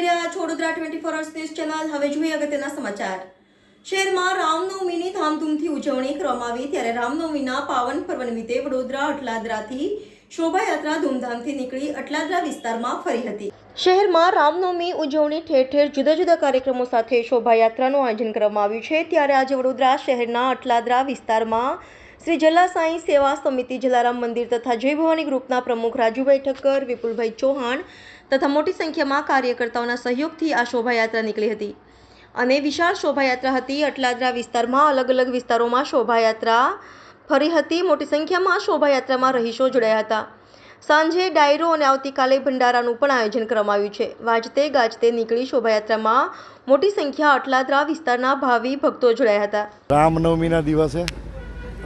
જોઈ રહ્યા છો Vadodara twenty four hours news channel હવે જોઈએ અગત્યના સમાચાર. શહેરમાં રામનવમીની ધામધૂમથી ઉજવણી કરવામાં આવી ત્યારે રામનવમીના પાવન પર્વ નિમિત્તે વડોદરા, અટલાદરાથી શોભાયાત્રા ધૂમધામથી નીકળી અટલાદરા વિસ્તારમાં ફરી હતી. શહેરમાં રામનવમી ઉજવણી ઠેર ઠેર જુદા જુદા કાર્યક્રમો સાથે શોભાયાત્રાનું આયોજન કરવામાં આવ્યું છે. ત્યારે આજે વડોદરા શહેરના અટલાદરા વિસ્તારમાં શ્રી જલા સાંઈ સેવા સમિતિ જલારામ મંદિર તથા જય ભવાની ગ્રુપના પ્રમુખ રાજુભાઈ ઠક્કર વિપુલભાઈ ચૌહાણ તથા મોટી સંખ્યામાં કાર્યકર્તાઓના સહયોગથી આ શોભાયાત્રા નીકળી હતી. અને વિશાળ શોભાયાત્રા હતી. અટલાદરા વિસ્તારમાં અલગ અલગ વિસ્તારોમાં શોભાયાત્રા ફરી હતી. મોટી સંખ્યામાં શોભાયાત્રામાં રહીશો જોડાયા હતા. સાંજે ડાયરો અને આવતીકાલે ભંડારાનું પણ આયોજન કરવામાં છે. વાજતે ગાજતે નીકળી શોભાયાત્રામાં મોટી સંખ્યા અટલાદરા વિસ્તારના ભાવિ ભક્તો જોડાયા હતા. રામનવમીના દિવસે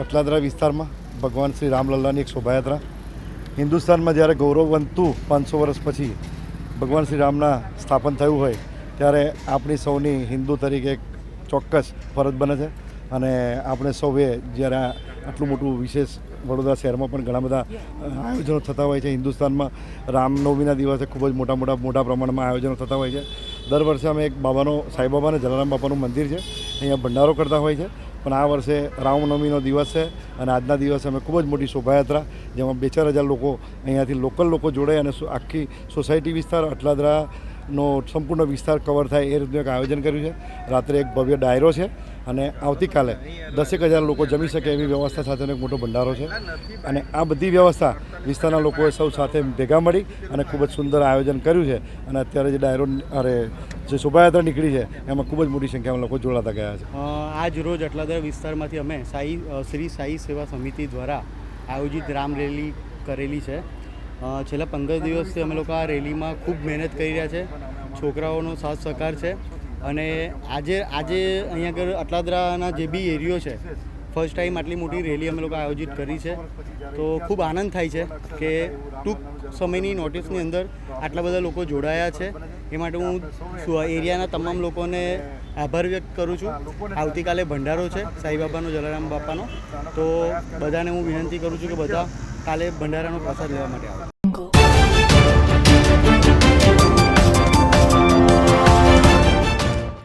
અટલાદરા વિસ્તારમાં ભગવાન શ્રી રામલલ્લાની એક શોભાયાત્રા. હિન્દુસ્તાનમાં જ્યારે ગૌરવવંતું પાંચસો વર્ષ પછી ભગવાન શ્રી રામના સ્થાપન થયું હોય, ત્યારે આપણી સૌની હિન્દુ તરીકે એક ચોક્કસ ફરજ બને છે. અને આપણે સૌએ જ્યારે આટલું મોટું વિશેષ વડોદરા શહેરમાં પણ ઘણા બધા આયોજનો થતા હોય છે હિન્દુસ્તાનમાં, રામનવમીના દિવસે ખૂબ જ મોટા મોટા મોટા પ્રમાણમાં આયોજનો થતા હોય છે. દર વર્ષે અમે એક બાબાનો સાંઈબાબા અને જલારામ બાપાનું મંદિર છે. અહીંયા ભંડારો કરતા હોય છે. પણ આ વર્ષે રામનવમીનો દિવસ છે અને આજના દિવસે અમે ખૂબ જ મોટી શોભાયાત્રા, જેમાં બે ચાર હજાર લોકો અહીંયાથી લોકલ લોકો જોડે અને આખી સોસાયટી વિસ્તાર, અટલાદરાનો સંપૂર્ણ વિસ્તાર કવર થાય એ રીતનું એક આયોજન કર્યું છે. રાત્રે એક ભવ્ય ડાયરો છે. અને આવતીકાલે દસેક હજાર લોકો જમી શકે એવી વ્યવસ્થા સાથેનો એક મોટો ભંડારો છે. અને આ બધી વ્યવસ્થા વિસ્તારના લોકોએ સૌ સાથે ભેગા મળી અને ખૂબ જ સુંદર આયોજન કર્યું છે. અને અત્યારે જે ડાયરો અરે, જે શોભાયાત્રા નીકળી છે, એમાં ખૂબ જ મોટી સંખ્યામાં લોકો જોડાતા ગયા છે. આજ રોજ અટલાદર વિસ્તારમાંથી અમે સાઈ શ્રી સાઈ સેવા સમિતિ દ્વારા આયોજિત રામ રેલી કરેલી છે. છેલ્લા પંદર દિવસથી અમે લોકો આ રેલીમાં ખૂબ મહેનત કરી રહ્યા છે. છોકરાઓનો સાથ સહકાર છે. અને આજે આજે અહીંયા આગળ અટલાદરાના જે બી એરિયો છે ફર્સ્ટ ટાઈમ આટલી મોટી રેલી અમે લોકો આયોજિત કરી છે. તો ખૂબ આનંદ થાય છે કે ટૂંક સમયની નોટિસની અંદર આટલા બધા લોકો જોડાયા છે. એ માટે હું એરિયાના તમામ લોકોને આભાર વ્યક્ત કરું છું. આવતીકાલે ભંડારો છે સાંઈબાબાનો જલારામ બાપાનો. તો બધાને હું વિનંતી કરું છું કે બધા કાલે ભંડારાનો પ્રસાદ લેવા માટે આવે.